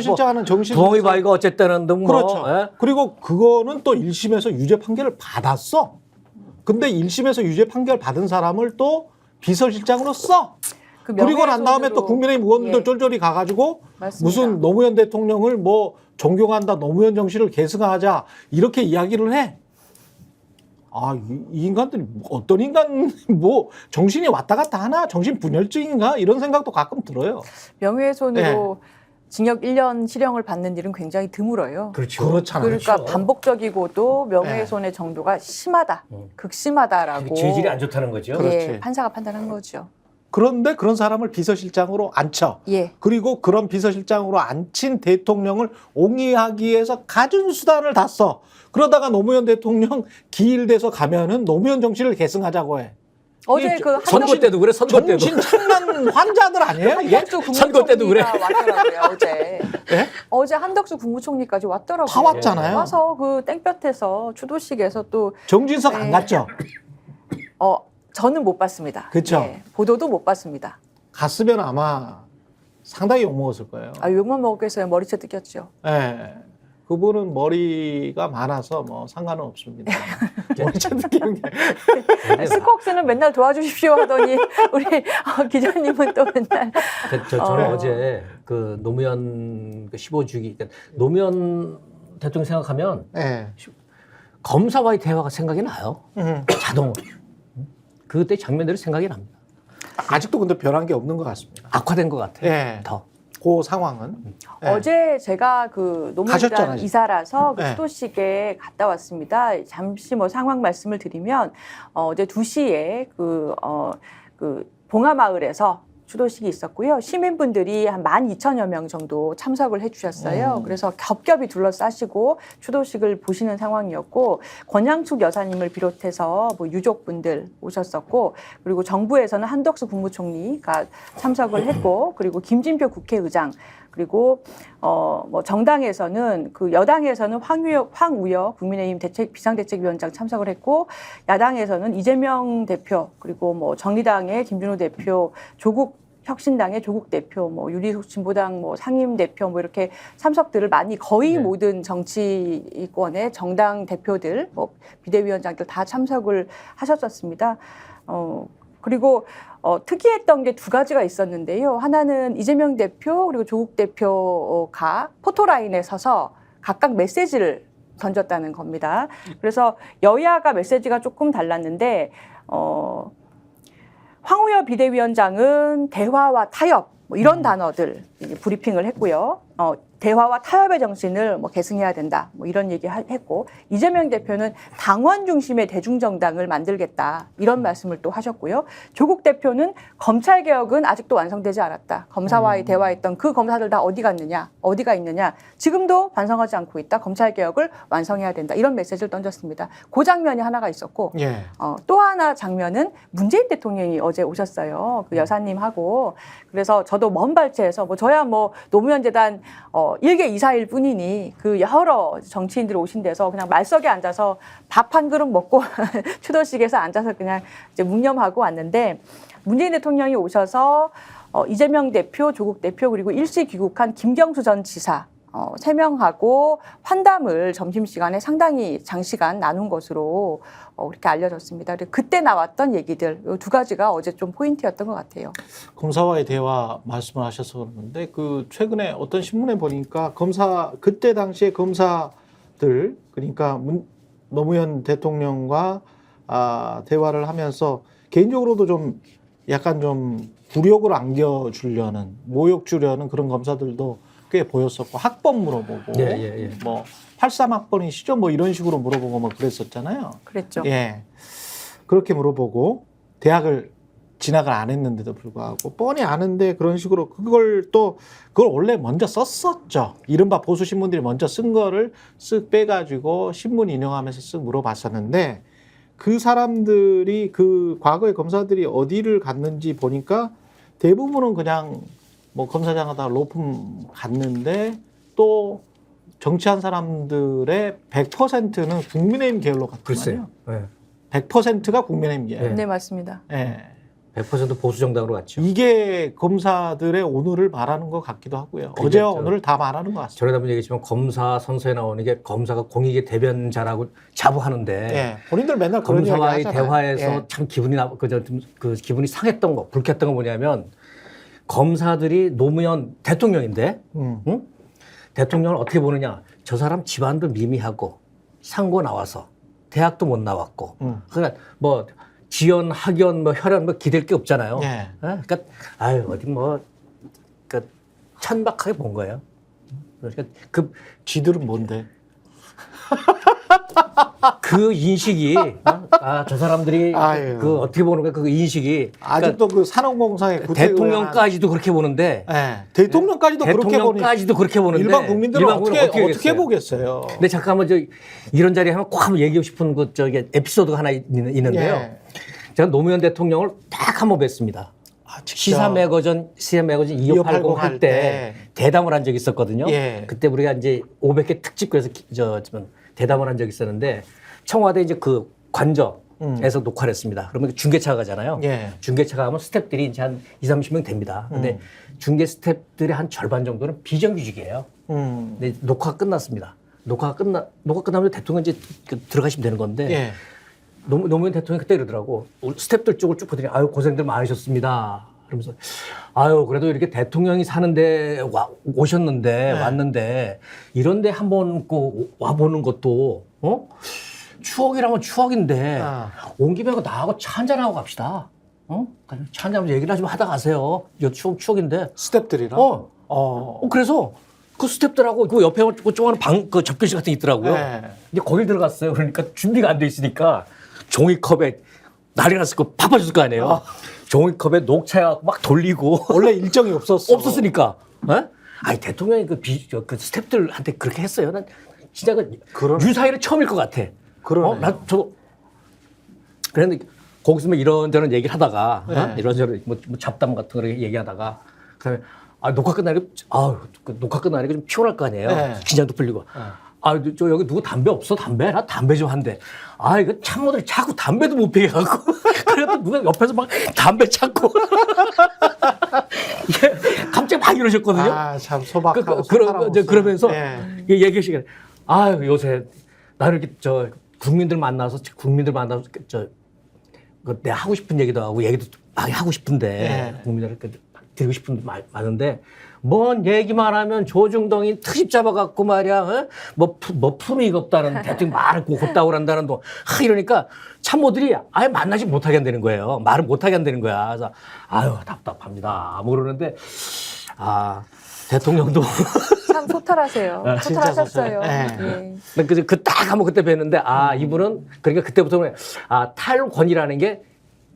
비서실장하는 정신 부엉이 바위가 어쨌든 뭐 그렇죠. 예? 그리고 그거는 또 1심에서 유죄 판결을 받았어. 근데 1심에서 유죄 판결 받은 사람을 또 비서실장으로 써. 그 그리고 난 다음에 또 국민의힘 의원들 예. 쫄쫄이 가가지고 맞습니다. 무슨 노무현 대통령을 뭐 존경한다, 노무현 정신을 계승하자 이렇게 이야기를 해. 아, 이, 이 인간들이 어떤 인간 뭐 정신이 왔다 갔다 하나, 정신 분열증인가 이런 생각도 가끔 들어요. 명예훼손으로 예. 징역 1년 실형을 받는 일은 굉장히 드물어요. 그렇죠. 그렇잖아요. 그러니까 그렇죠. 반복적이고도 명예훼손의 정도가 심하다, 음. 극심하다라고 죄질이 안 좋다는 거죠. 그렇지. 예, 판사가 판단한 거죠. 그런데 그런 사람을 비서실장으로 앉혀. 예. 그리고 그런 비서실장으로 앉힌 대통령을 옹이하기 위해서 갖은 수단을 다 써. 그러다가 노무현 대통령 기일돼서 가면은 노무현 정신을 계승하자고 해. 어제 이그 선거 한덕수 때도 그래. 선거 때도. 정신 차난 환자들 아니에요? 한덕수 선거 때도 그래. 왔더라고요 어제. 예? 어제 한덕수 국무총리까지 왔더라고요. 다 왔잖아요. 와서 그 땡볕에서 추도식에서 또 정진석 안 네. 갔죠? 어, 저는 못 봤습니다. 그쵸. 예, 보도도 못 봤습니다. 갔으면 아마 상당히 욕먹었을 거예요. 아, 욕만 먹겠어요. 머리채 뜯겼죠. 예. 그분은 머리가 많아서 뭐 상관은 없습니다. 머리채 느끼는 게. 네. 스콕스는 맨날 도와주십시오 하더니 우리 어, 기자님은 또 맨날 그, 저, 저는 어. 어. 제 그 노무현 그 15주기 그러니까 노무현 대통령 생각하면 예. 검사와의 대화가 생각이 나요. 음. 자동으로. 그때 장면들이 생각이 납니다. 아직도 근데 변한 게 없는 것 같습니다. 악화된 것 같아요. 예. 더. 그 상황은. 예. 어제 제가 그 가셨잖아요. 이사라서 그 네. 수도식에 갔다 왔습니다. 잠시 뭐 상황 말씀을 드리면 어, 어제 2시에 그, 어, 그 봉하마을에서 추도식이 있었고요. 시민분들이 한 12,000여 명 정도 참석을 해주셨어요. 음. 그래서 겹겹이 둘러싸시고 추도식을 보시는 상황이었고 권양숙 여사님을 비롯해서 뭐 유족분들 오셨었고 그리고 정부에서는 한덕수 국무총리가 참석을 했고 그리고 김진표 국회의장 그리고 어 뭐 정당에서는 그 여당에서는 황우여 황우여 국민의힘 대책 비상대책위원장 참석을 했고 야당에서는 이재명 대표 그리고 뭐 정의당의 김준호 대표 조국 혁신당의 조국 대표, 뭐 유리숙 진보당 뭐 상임 대표 뭐 이렇게 참석들을 많이 거의 네. 모든 정치권의 정당 대표들, 뭐 비대위원장들 다 참석을 하셨었습니다. 어 그리고 어, 특이했던 게 두 가지가 있었는데요. 하나는 이재명 대표 그리고 조국 대표가 포토라인에 서서 각각 메시지를 던졌다는 겁니다. 그래서 여야가 메시지가 조금 달랐는데 어, 황우여 비대위원장은 대화와 타협 뭐 이런 단어들 이제 브리핑을 했고요. 어, 대화와 타협의 정신을 뭐 계승해야 된다. 뭐 이런 얘기 하- 했고 이재명 대표는 당원 중심의 대중정당을 만들겠다. 이런 말씀을 또 하셨고요. 조국 대표는 검찰 개혁은 아직도 완성되지 않았다. 검사와의 대화했던 그 검사들 다 어디 갔느냐? 어디가 있느냐? 지금도 반성하지 않고 있다. 검찰 개혁을 완성해야 된다. 이런 메시지를 던졌습니다. 그 장면이 하나가 있었고 예. 어, 또 하나 장면은 문재인 대통령이 어제 오셨어요. 그 여사님하고. 그래서 저도 먼 발치에서 뭐 저야 뭐 노무현 재단 어, 일개 이사일 뿐이니 그 여러 정치인들이 오신 데서 그냥 말석에 앉아서 밥 한 그릇 먹고 추도식에서 앉아서 그냥 이제 묵념하고 왔는데 문재인 대통령이 오셔서 어, 이재명 대표, 조국 대표 그리고 일시 귀국한 김경수 전 지사 어, 세 명하고 환담을 점심시간에 상당히 장시간 나눈 것으로 어, 그렇게 알려졌습니다. 그때 나왔던 얘기들 이두 가지가 어제 좀 포인트였던 것 같아요. 검사와의 대화 말씀을 하셔서 그러는데 그 최근에 어떤 신문에 보니까 검사 그때 당시에 검사들 그러니까 문, 노무현 대통령과 아, 대화를 하면서 개인적으로도 좀 약간 좀 굴욕을 안겨주려는 모욕 주려는 그런 검사들도 꽤 보였었고 학번 물어보고 예, 예, 예. 뭐 83학번이시죠 뭐 이런 식으로 물어보고 뭐 그랬었잖아요. 그랬죠. 예. 그렇게 물어보고 대학을 진학을 안 했는데도 불구하고 뻔히 아는데 그런 식으로 그걸 또 그걸 원래 먼저 썼었죠. 이른바 보수 신문들이 먼저 쓴 거를 쓱 빼가지고 신문 인용하면서 쓱 물어봤었는데 그 사람들이 그 과거의 검사들이 어디를 갔는지 보니까 대부분은 그냥 뭐 검사장 하다가 로펌 갔는데 또 정치한 사람들의 100%는 국민의힘 계열로 갔거든요. 글쎄요. 예. 100%가 국민의힘 계열. 네. 네 맞습니다. 예. 100% 보수 정당으로 갔죠. 이게 검사들의 오늘을 말하는 것 같기도 하고요. 그게 어제와 저- 오늘을 다 말하는 것 같습니다. 전에 한번 얘기했지만 검사 선서에 나오는 게 검사가 공익의 대변자라고 자부하는데 예, 본인들 맨날 그런 이야기 검사와의 하잖아요. 대화에서 예. 참 기분이 나, 그, 저, 좀 그 기분이 상했던 거, 불쾌했던 건 뭐냐면 검사들이 노무현 대통령인데, 음. 응? 대통령을 어떻게 보느냐? 저 사람 집안도 미미하고 상고 나와서 대학도 못 나왔고, 음. 그러니까 뭐 지연, 학연, 뭐 혈연 뭐 기댈 게 없잖아요. 예. 예? 그러니까 아유 어디 뭐, 그러니까 천박하게 본 거예요. 그러니까 그 쥐들은 뭔데? 그 인식이 아 저 사람들이 아유. 그 어떻게 보는 거야 그 인식이 아직도 그 산업공사의 구태의원- 대통령까지도 그렇게 보는데 예, 대통령까지도 그렇게 보니 대통령까지도 그렇게 보는데 일반 국민들은 일반 어떻게 국민은 어떻게, 하겠어요? 보겠어요? 근데 잠깐만 저 이런 자리 하면 꼭 한번 얘기하고 싶은 그 저기 에피소드가 하나 있, 는데요 예. 제가 노무현 대통령을 딱 한 번 뵀습니다. 아, 직접. 시사 매거진 시사 매거진 2580할때 대담을 한 적이 있었거든요. 예. 그때 우리가 이제 500개 특집 그래서 기- 저좀 대담을 한 적이 있었는데 청와대 이제 그 관저 에서 녹화를 했습니다. 그러면 중계차가 가잖아요. 음. 예. 중계차가 가면 스탭들이 이제 한 2, 30명 됩니다. 근데 음. 중계 스탭들의 한 절반 정도는 비정규직이에요. 음. 근데 녹화가 끝났습니다. 녹화가 끝나 녹화 끝나면 대통령 이제 그 들어가시면 되는 건데 예. 노, 노무현 대통령이 그때 이러더라고. 스탭들 쪽을 쭉 보더니 아유 고생들 많으셨습니다. 그러면서 아유 그래도 이렇게 대통령이 사는데 와, 오셨는데 네. 왔는데 이런데 한번 그 와보는 것도 어 추억이라면 추억인데 아. 온 김에 그 나하고 차 한잔 하고 갑시다. 어? 차 한잔 하면서 얘기를 좀 하다 가세요. 이거 추억 추억인데. 스탭들이랑 어. 어. 어 그래서 그 스탭들하고 그 옆에 그 조그마한 방그 접견실 같은 게 있더라고요. 네. 이제 거길 들어갔어요. 그러니까 준비가 안 돼 있으니까 종이컵에 난리 났을 거 바빠졌을 거 아니에요. 아. 종이컵에 녹차야 막 돌리고 원래 일정이 없었어. 없었으니까. 에? 아니 대통령이 그, 비, 저, 그 스탭들한테 그렇게 했어요. 난 진짜 그 그러네. 유사일은 처음일 것 같아. 그러네. 어, 나 저도 그랬는데 거기서 뭐 이런저런 얘기를 하다가 어? 네. 이런저런 뭐, 뭐 잡담 같은 거 얘기하다가 그 다음에 아 녹화 끝나니까 아우 그 녹화 끝나니까 좀 피곤할 거 아니에요. 네. 긴장도 풀리고. 아, 저 여기 누구 담배 없어? 담배? 나 담배 좀 한 대. 아, 이거 참모들이 자꾸 담배도 못 피게 갖고. 그래도 누가 옆에서 막 담배 찾고. 예, 갑자기 막 이러셨거든요. 아, 참 그, 소박하고 그, 그러, 소탈하고 저, 그러면서 예. 이 얘기 시간에 아 요새 나를 이렇게 저 국민들 만나서 국민들 만나서 그저그 내가 하고 싶은 얘기도 하고 얘기도 많이 하고 싶은데 예. 국민들한테 드리고 싶은 게 많- 많은데 뭔 얘기만 하면 조중동이 트집 잡아갖고 말이야 어? 뭐, 푸- 뭐 품위가 없다는 대통령 말을 곧다고 그런다는 동 하, 이러니까 참모들이 아예 만나지 못하게 한다는 거예요 말을 못하게 한다는 거야 그래서 아유 답답합니다 뭐 그러는데 아 대통령도 참 소탈하세요. 아, 소탈하셨어요. 소탈. 예. 그딱 그딱 한번 그때 뵀는데 아 이분은 그러니까 그때부터 아 탈권이라는 게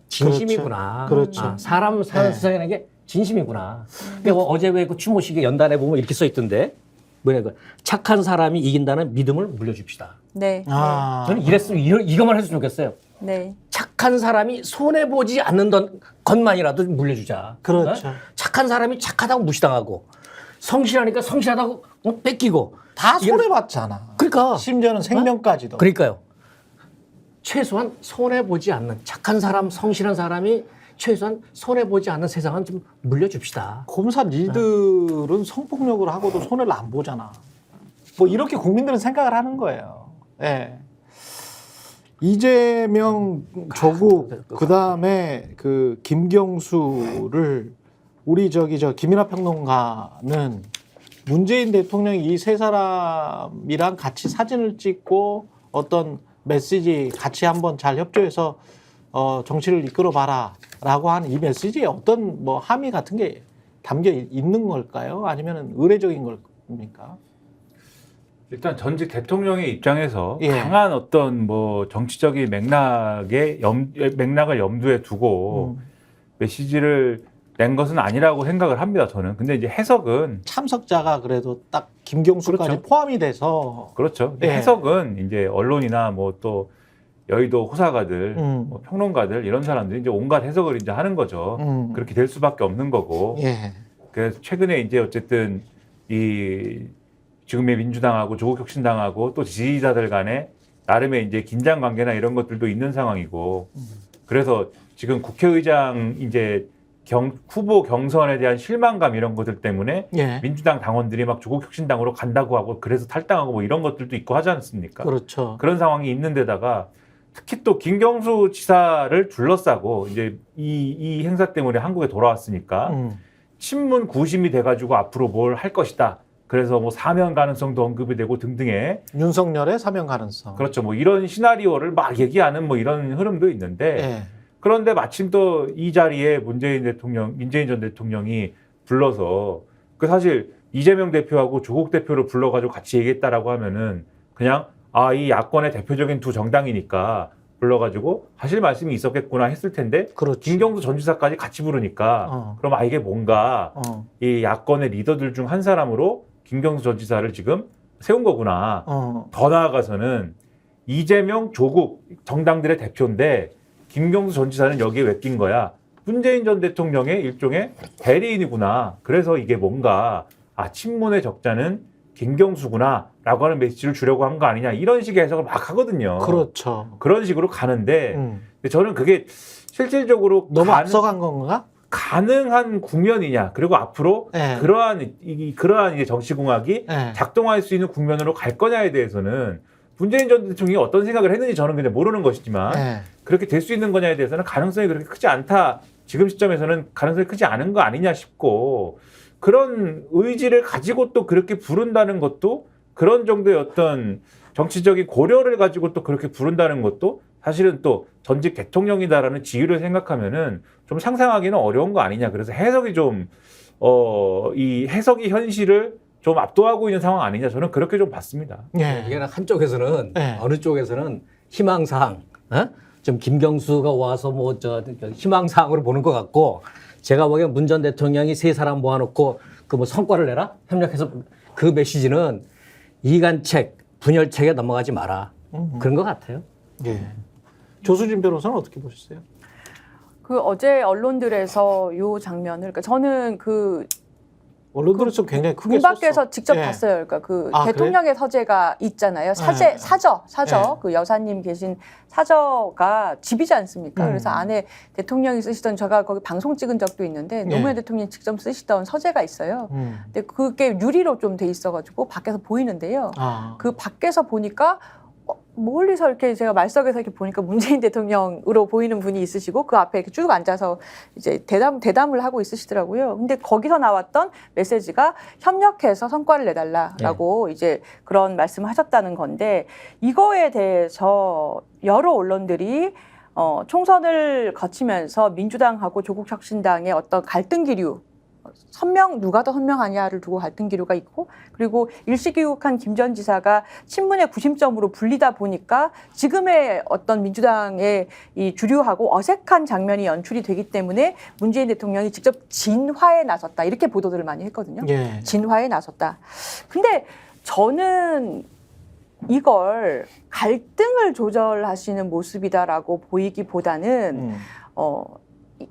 진심이구나. 그렇죠. 아, 사람 사는 네. 세상이라는 게 진심이구나. 그러니까 뭐 어제 왜 그 추모식에 연단에 보면 이렇게 써 있던데 뭐냐 그 착한 사람이 이긴다는 믿음을 물려줍시다. 네. 아. 저는 이랬으면 이러, 이것만 했으면 좋겠어요. 네. 착한 사람이 손해 보지 않는 던- 것만이라도 좀 물려주자. 그렇죠. 어? 착한 사람이 착하다고 무시당하고 성실하니까 성실하다고 어, 뺏기고 다 이런- 손해 봤잖아. 그러니까 심지어는 생명까지도. 그러니까요. 최소한 손해 보지 않는 착한 사람, 성실한 사람이 최소한 손해 보지 않는 세상은 좀 물려줍시다. 검사 니들은 성폭력을 하고도 손해를 안 보잖아. 뭐 이렇게 국민들은 생각을 하는 거예요. 예. 이재명, 조국, 그 다음에 그 김경수를 우리 저기 저 김인하 평론가는 문재인 대통령이 이 세 사람이랑 같이 사진을 찍고 어떤 메시지 같이 한번 잘 협조해서 어, 정치를 이끌어 봐라 라고 하는 이 메시지에 어떤 뭐 함의 같은 게 담겨 있는 걸까요? 아니면 의례적인 겁니까? 일단 전직 대통령의 입장에서 예. 강한 어떤 뭐 정치적인 맥락의 염, 맥락을 염두에 두고 음. 메시지를 낸 것은 아니라고 생각을 합니다. 저는. 근데 이제 해석은 참석자가 그래도 딱 김경수까지 그렇죠. 포함이 돼서 그렇죠. 예. 해석은 이제 언론이나 뭐또 여의도 호사가들, 음. 뭐 평론가들 이런 사람들이 이제 온갖 해석을 이제 하는 거죠. 음. 그렇게 될 수밖에 없는 거고. 예. 그래서 최근에 이제 어쨌든 이 지금의 민주당하고 조국혁신당하고 또 지지자들 간에 나름의 이제 긴장 관계나 이런 것들도 있는 상황이고 그래서 지금 국회의장 이제 경, 후보 경선에 대한 실망감 이런 것들 때문에 예. 민주당 당원들이 막 조국혁신당으로 간다고 하고 그래서 탈당하고 뭐 이런 것들도 있고 하지 않습니까? 그렇죠. 그런 상황이 있는데다가 특히 또 김경수 지사를 둘러싸고 이제 이, 이 행사 때문에 한국에 돌아왔으니까 음. 친문 구심이 돼가지고 앞으로 뭘 할 것이다. 그래서 뭐 사면 가능성도 언급이 되고 등등의 윤석열의 사면 가능성. 그렇죠. 뭐 이런 시나리오를 막 얘기하는 뭐 이런 흐름도 있는데 예. 그런데 마침 또 이 자리에 문재인 대통령, 문재인 전 대통령이 불러서 그 사실 이재명 대표하고 조국 대표를 불러가지고 같이 얘기했다라고 하면은 그냥 아 이 야권의 대표적인 두 정당이니까 불러가지고 하실 말씀이 있었겠구나 했을 텐데 그렇지. 김경수 전 지사까지 같이 부르니까 어. 그럼 아 이게 뭔가 어. 이 야권의 리더들 중 한 사람으로 김경수 전 지사를 지금 세운 거구나. 어. 더 나아가서는 이재명, 조국 정당들의 대표인데 김경수 전 지사는 여기에 왜 낀 거야? 문재인 전 대통령의 일종의 대리인이구나. 그래서 이게 뭔가 아 친문의 적자는 김경수구나 라고 하는 메시지를 주려고 한 거 아니냐 이런 식의 해석을 막 하거든요. 그렇죠. 그런 식으로 가는데 음. 근데 저는 그게 실질적으로 너무 가능- 앞서간 건가? 가능한 국면이냐 그리고 앞으로 예. 그러한 이- 이 그러한 이제 정치공학이 예. 작동할 수 있는 국면으로 갈 거냐에 대해서는 문재인 전 대통령이 어떤 생각을 했는지 저는 그냥 모르는 것이지만 예. 그렇게 될 수 있는 거냐에 대해서는 가능성이 그렇게 크지 않다. 지금 시점에서는 가능성이 크지 않은 거 아니냐 싶고 그런 의지를 가지고 또 그렇게 부른다는 것도 그런 정도의 어떤 정치적인 고려를 가지고 또 그렇게 부른다는 것도 사실은 또 전직 대통령이다라는 지위를 생각하면은 좀 상상하기는 어려운 거 아니냐. 그래서 해석이 좀, 어, 이 해석이 현실을 좀 압도하고 있는 상황 아니냐. 저는 그렇게 좀 봤습니다. 예. 이게 한쪽에서는 네. 어느 쪽에서는 희망사항, 어? 좀 김경수가 와서 뭐 저 희망사항으로 보는 것 같고 제가 보기엔 문 전 대통령이 세 사람 모아놓고 그 뭐 성과를 내라 협력해서 그 메시지는 이간책 분열책에 넘어가지 마라 음. 그런 것 같아요. 예. 조수진 변호사는 어떻게 보셨어요? 그 어제 언론들에서 요 장면을 그러니까 저는 그 언론들에서 굉장히 크게 문 밖에서 썼어. 직접 예. 봤어요. 그러니까 그 아, 대통령의 서재가 있잖아요. 사제 네. 사저 사저 네. 그 여사님 계신 사저가 집이지 않습니까? 음. 그래서 안에 대통령이 쓰시던 제가 거기 방송 찍은 적도 있는데 네. 노무현 대통령이 직접 쓰시던 서재가 있어요. 음. 근데 그게 유리로 좀 돼 있어가지고 밖에서 보이는데요. 아. 그 밖에서 보니까 어, 멀리서 이렇게 제가 말석에서 이렇게 보니까 문재인 대통령으로 보이는 분이 있으시고 그 앞에 이렇게 쭉 앉아서 이제 대담 대담을 하고 있으시더라고요. 근데 거기서 나왔던 메시지가 협력해서 성과를 내달라라고 이제 그런 말씀하셨다는 건데 이거에 대해서 여러 언론들이 어, 총선을 거치면서 민주당하고 조국혁신당의 어떤 갈등 기류 선명 누가 더 선명하냐를 두고 갈등 기류가 있고 그리고 일시교육한 김 전 지사가 친문의 구심점으로 불리다 보니까 지금의 어떤 민주당의 이 주류하고 어색한 장면이 연출이 되기 때문에 문재인 대통령이 직접 진화에 나섰다 이렇게 보도들을 많이 했거든요. 예. 진화에 나섰다. 근데 저는 이걸 갈등을 조절하시는 모습이다라고 보이기보다는 음. 어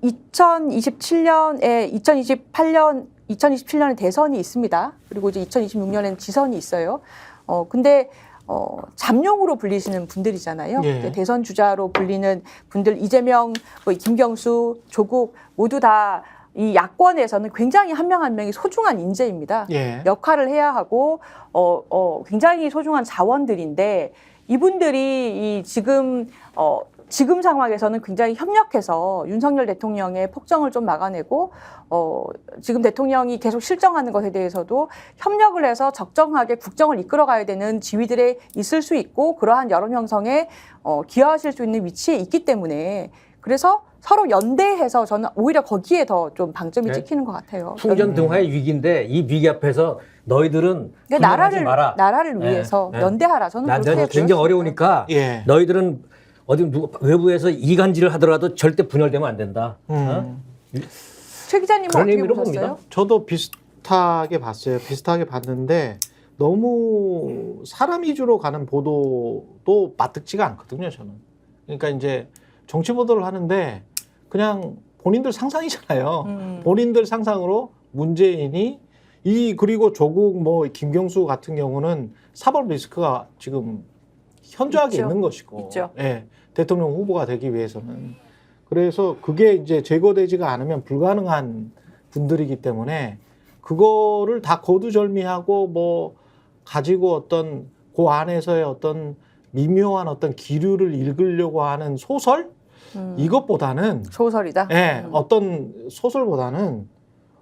2027년에 2028년 2027년에 대선이 있습니다. 그리고 이제 2026년에는 지선이 있어요. 어 근데 어 잠룡으로 불리시는 분들이잖아요. 예. 대선 주자로 불리는 분들 이재명, 뭐 김경수, 조국 모두 다 이 야권에서는 굉장히 한 명한 명이 소중한 인재입니다. 예. 역할을 해야 하고 어, 어, 굉장히 소중한 자원들인데 이분들이 이 지금 어, 지금 상황에서는 굉장히 협력해서 윤석열 대통령의 폭정을 좀 막아내고 어, 지금 대통령이 계속 실정하는 것에 대해서도 협력을 해서 적정하게 국정을 이끌어가야 되는 지위들에 있을 수 있고 그러한 여론 형성에 어, 기여하실 수 있는 위치에 있기 때문에 그래서 서로 연대해서 저는 오히려 거기에 더 좀 방점이 네. 찍히는 것 같아요. 풍전 등화의 위기인데 이 위기 앞에서 너희들은 그러니까 나라를 마라. 나라를 네, 위해서 네. 연대하라. 저는 난 그렇게 굉장히. 어려우니까 예. 너희들은 어디 누- 외부에서 이간질을 하더라도 절대 분열되면 안 된다. 어? 음. 최 기자님은 그런 어떻게 의미로 보셨어요? 봅니다. 저도 비슷하게 봤어요. 비슷하게 봤는데 너무 사람 위주로 가는 보도도 마뜩지가 않거든요. 저는. 그러니까 이제 정치 보도를 하는데 그냥 본인들 상상이잖아요. 음. 본인들 상상으로 문재인이 이 그리고 조국 뭐 김경수 같은 경우는 사법 리스크가 지금 현저하게 있죠. 있는 것이고, 있죠. 예, 대통령 후보가 되기 위해서는 그래서 그게 이제 제거되지가 않으면 불가능한 분들이기 때문에 그거를 다 거두절미하고 뭐 가지고 어떤 그 안에서의 어떤 미묘한 어떤 기류를 읽으려고 하는 소설 음, 이것보다는 소설이다. 예, 음. 어떤 소설보다는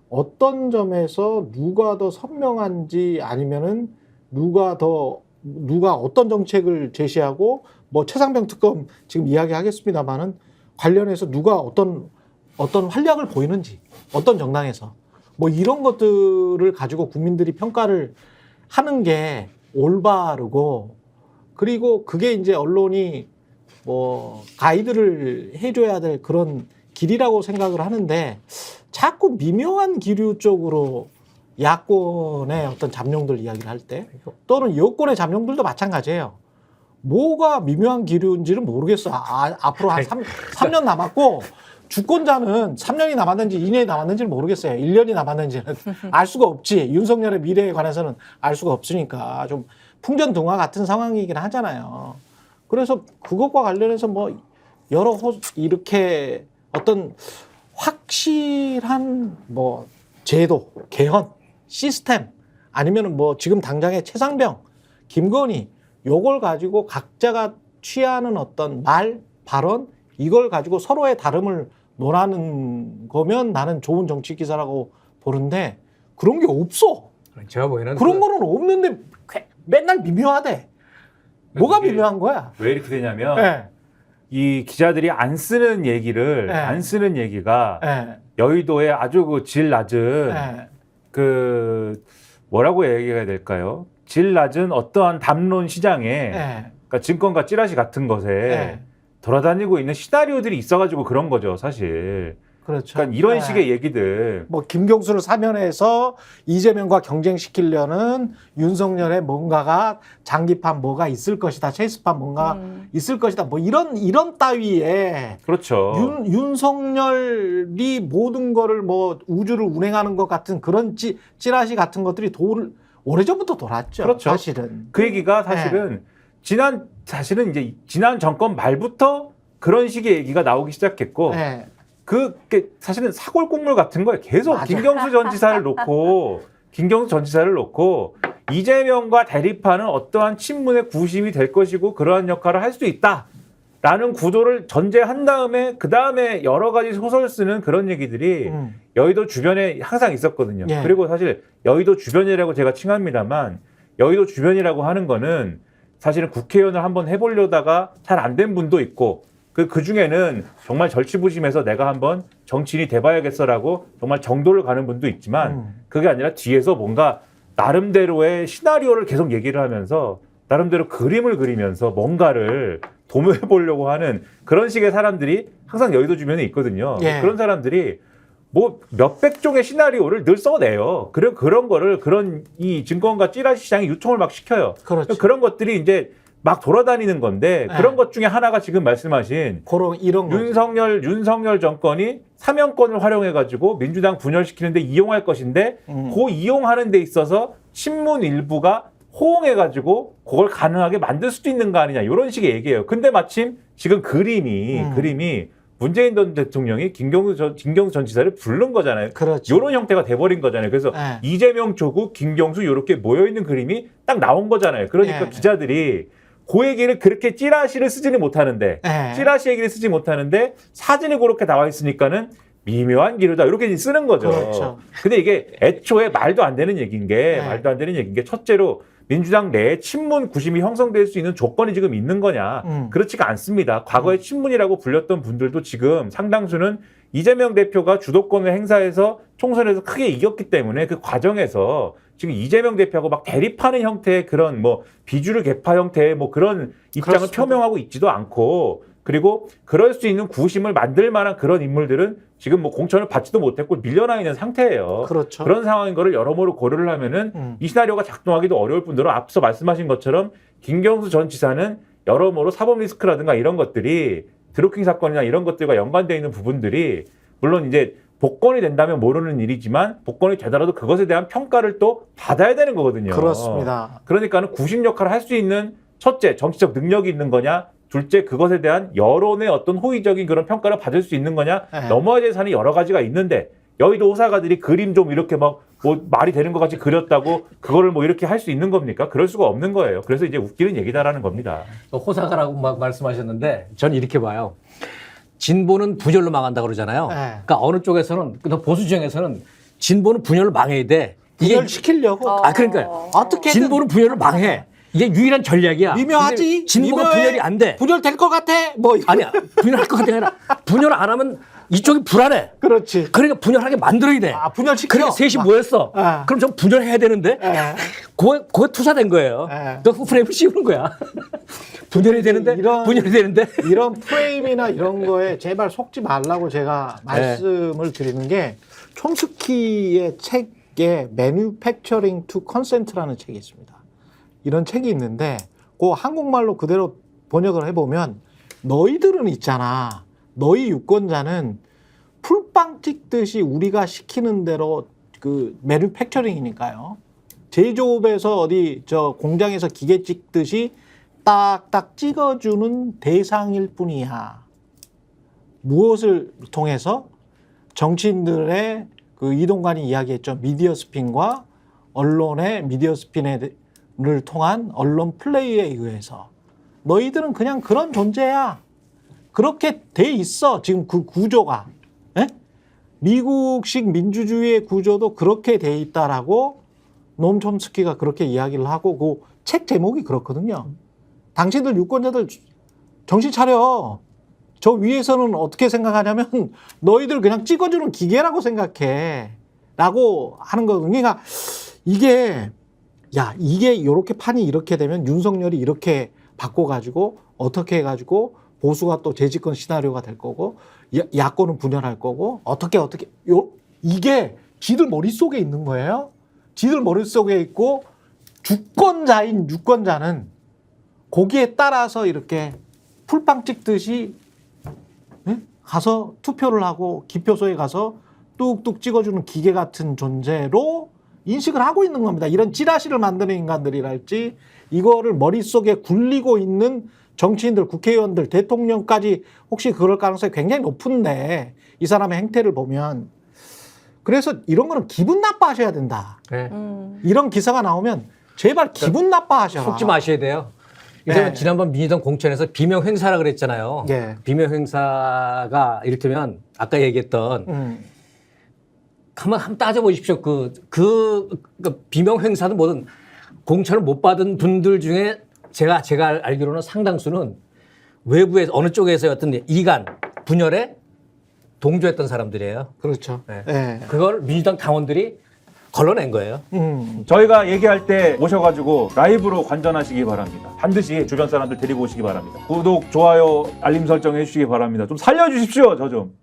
어떤 점에서 누가 더 선명한지 아니면은 누가 더 누가 어떤 정책을 제시하고 뭐 최상병 특검 지금 이야기하겠습니다만은 관련해서 누가 어떤 어떤 활약을 보이는지 어떤 정당에서 뭐 이런 것들을 가지고 국민들이 평가를 하는 게 올바르고 그리고 그게 이제 언론이 뭐 가이드를 해줘야 될 그런 길이라고 생각을 하는데 자꾸 미묘한 기류 쪽으로 야권의 어떤 잠룡들 이야기를 할 때 또는 여권의 잠룡들도 마찬가지예요. 뭐가 미묘한 기류인지는 모르겠어. 아, 앞으로 한 3, 삼년 남았고 주권자는 3년이 남았는지 2년이 남았는지는 모르겠어요. 1년이 남았는지는 알 수가 없지. 윤석열의 미래에 관해서는 알 수가 없으니까 좀 풍전등화 같은 상황이긴 하잖아요. 그래서 그것과 관련해서 뭐 여러 호 이렇게 어떤 확실한 뭐 제도, 개헌, 시스템 아니면은 뭐 지금 당장의 최상병, 김건희 요걸 가지고 각자가 취하는 어떤 말, 발언 이걸 가지고 서로의 다름을 논하는 거면 나는 좋은 정치 기사라고 보는데 그런 게 없어. 제가 보기에는 그런 그- 거는 없는데 꽤- 맨날 미묘하대. 뭐가 미묘한 거야? 왜 이렇게 되냐면 예, 이 기자들이 안 쓰는 얘기를 네. 안 쓰는 얘기가 예, 여의도의 아주 그 질 낮은 예. 그 뭐라고 얘기해야 될까요? 질 낮은 어떠한 담론 시장에 예, 그러니까 증권가 찌라시 같은 것에 예. 돌아다니고 있는 시나리오들이 있어가지고 그런 거죠, 사실. 그렇죠. 그러니까 이런 예. 식의 얘기들. 뭐 김경수를 사면해서 이재명과 경쟁시키려는 윤석열의 뭔가가 장기판 뭐가 있을 것이다, 체스판 뭔가 음. 있을 것이다, 뭐 이런 이런 따위에 그렇죠. 윤, 윤석열이 모든 거를 뭐 우주를 운행하는 것 같은 그런 찌, 찌라시 같은 것들이 돌 오래전부터 돌았죠. 그렇죠. 사실은. 그 얘기가 사실은 지난 사실은 이제 지난 정권 말부터 그런 식의 얘기가 나오기 시작했고 네. 그게 사실은 사골 국물 같은 거예요. 계속 맞아. 김경수 전 지사를 놓고 김경수 전 지사를 놓고 이재명과 대립하는 어떠한 친문의 구심이 될 것이고 그러한 역할을 할 수 있다 라는 구도를 전제한 다음에 그 다음에 여러 가지 소설 쓰는 그런 얘기들이 음. 여의도 주변에 항상 있었거든요. 예. 그리고 사실 여의도 주변이라고 제가 칭합니다만 여의도 주변이라고 하는 거는 사실은 국회의원을 한번 해보려다가 잘 안 된 분도 있고 그, 그 중에는 정말 절치부심해서 내가 한번 정치인이 돼봐야겠어라고 정말 정도를 가는 분도 있지만 음. 그게 아니라 뒤에서 뭔가 나름대로의 시나리오를 계속 얘기를 하면서 나름대로 그림을 그리면서 뭔가를 도모해 보려고 하는 그런 식의 사람들이 항상 여의도 주변에 있거든요. 예. 그런 사람들이 뭐 몇백 종의 시나리오를 늘 써내요. 그런 그런 거를 그런 이 증권가 찌라시 시장에 유통을 막 시켜요. 그렇죠. 그런 것들이 이제 막 돌아다니는 건데 네. 그런 것 중에 하나가 지금 말씀하신 그런 이런 거. 윤석열 윤석열 정권이 사면권을 활용해 가지고 민주당 분열시키는데 이용할 것인데 음. 그 이용하는 데 있어서 친문 일부가 호응해 가지고 그걸 가능하게 만들 수도 있는 거 아니냐 이런 식의 얘기예요. 근데 마침 지금 그림이 음. 그림이 문재인 전 대통령이 김경수 전, 김경수 전 지사를 부른 거잖아요. 그렇죠. 이런 형태가 돼버린 거잖아요. 그래서 네. 이재명, 조국, 김경수 이렇게 모여 있는 그림이 딱 나온 거잖아요. 그러니까 네. 기자들이 그 얘기를 그렇게 찌라시를 쓰지는 못하는데 네. 찌라시 얘기를 쓰지 못하는데 사진이 그렇게 나와 있으니까는 미묘한 기류다 이렇게 쓰는 거죠. 그렇죠. 근데 이게 애초에 말도 안 되는 얘기인 게 네. 말도 안 되는 얘기인 게 첫째로 민주당 내에 친문 구심이 형성될 수 있는 조건이 지금 있는 거냐? 음. 그렇지가 않습니다. 과거에 친문이라고 불렸던 분들도 지금 상당수는 이재명 대표가 주도권을 행사해서 총선에서 크게 이겼기 때문에 그 과정에서 지금 이재명 대표하고 막 대립하는 형태의 그런 뭐 비주류 개파 형태의 뭐 그런 입장을 그렇습니다. 표명하고 있지도 않고 그리고 그럴 수 있는 구심을 만들 만한 그런 인물들은 지금 뭐 공천을 받지도 못했고 밀려나 있는 상태예요. 그렇죠. 그런 상황인 거를 여러모로 고려를 하면은 음. 이 시나리오가 작동하기도 어려울 뿐더러 앞서 말씀하신 것처럼 김경수 전 지사는 여러모로 사법 리스크라든가 이런 것들이 드루킹 사건이나 이런 것들과 연관되어 있는 부분들이 물론 이제 복권이 된다면 모르는 일이지만 복권이 되더라도 그것에 대한 평가를 또 받아야 되는 거거든요. 그렇습니다. 그러니까는 구심 역할을 할 수 있는 첫째 정치적 능력이 있는 거냐, 둘째 그것에 대한 여론의 어떤 호의적인 그런 평가를 받을 수 있는 거냐 네. 넘어야 될 산이 여러 가지가 있는데 여의도 호사가들이 그림 좀 이렇게 막 뭐 말이 되는 것 같이 그렸다고 그거를 뭐 이렇게 할 수 있는 겁니까? 그럴 수가 없는 거예요. 그래서 이제 웃기는 얘기다라는 겁니다. 호사가라고 막 말씀하셨는데 전 이렇게 봐요. 진보는 분열로 망한다 그러잖아요. 네. 그러니까 어느 쪽에서는 그 보수 진영에서는 진보는 분열을 망해야 돼. 이게 시키려고 아, 그러니까요. 어떻게든 진보는 분열을 망해. 이게 유일한 전략이야. 미묘하지. 진보가 미묘해. 분열이 안 돼. 분열될 것 같아. 뭐. 아니야. 분열할 것 같아 아니라 분열 안 하면 이쪽이 불안해. 그렇지. 그러니까 분열하게 만들어야 돼. 아 분열시켜. 그러니까 셋이 막. 모였어. 아. 그럼 좀 분열해야 되는데 예. 그거, 그거 투사된 거예요. 예. 그 프레임을 씌우는 거야. 분열이 되는데 이런- 분열이 되는데 이런 프레임이나 이런 거에 제발 속지 말라고 제가 네. 말씀을 드리는 게 촘스키의 책에 Manufacturing to Consent라는 책이 있습니다. 이런 책이 있는데 그 한국말로 그대로 번역을 해보면 너희들은 있잖아. 너희 유권자는 풀빵 찍듯이 우리가 시키는 대로 그 매뉴팩처링이니까요. 제조업에서 어디 저 공장에서 기계 찍듯이 딱딱 찍어주는 대상일 뿐이야. 무엇을 통해서 정치인들의 그 이동관이 이야기했죠. 미디어 스핀과 언론의 미디어 스핀을 통한 언론 플레이에 의해서 너희들은 그냥 그런 존재야. 그렇게 돼 있어. 지금 그 구조가. 예? 미국식 민주주의의 구조도 그렇게 돼 있다라고 노엄 촘스키가 그렇게 이야기를 하고 그 책 제목이 그렇거든요. 당신들 유권자들 정신 차려. 저 위에서는 어떻게 생각하냐면 너희들 그냥 찍어주는 기계라고 생각해. 라고 하는 거거든요. 그러니까 이게 야 이게 이렇게 판이 이렇게 되면 윤석열이 이렇게 바꿔가지고 어떻게 해가지고 보수가 또 재집권 시나리오가 될 거고 야, 야권은 분열할 거고 어떻게 어떻게 요 이게 지들 머릿속에 있는 거예요. 지들 머릿속에 있고 주권자인 유권자는 거기에 따라서 이렇게 풀빵 찍듯이 예? 가서 투표를 하고 기표소에 가서 뚝뚝 찍어주는 기계 같은 존재로 인식을 하고 있는 겁니다. 이런 찌라시를 만드는 인간들이랄지 이거를 머릿속에 굴리고 있는 정치인들, 국회의원들, 대통령까지 혹시 그럴 가능성이 굉장히 높은데 이 사람의 행태를 보면 그래서 이런 거는 기분 나빠하셔야 된다. 네. 음. 이런 기사가 나오면 제발 기분 나빠하셔라. 속지 마셔야 돼요. 네. 지난번 민주당 공천에서 비명 행사라 그랬잖아요. 예. 비명 행사가 이를테면 아까 얘기했던 음. 한번 한번 따져보십시오. 그, 그, 그 비명 행사는 뭐든 공천을 못 받은 분들 중에 제가 제가 알- 알기로는 상당수는 외부에 어느 쪽에서 어떤 이간 분열에 동조했던 사람들이에요. 그렇죠. 네. 예. 그걸 민주당 당원들이 걸러낸 거예요. 음. 저희가 얘기할 때 오셔가지고 라이브로 관전하시기 바랍니다. 반드시 주변 사람들 데리고 오시기 바랍니다. 구독, 좋아요, 알림 설정 해주시기 바랍니다. 좀 살려주십시오, 저 좀.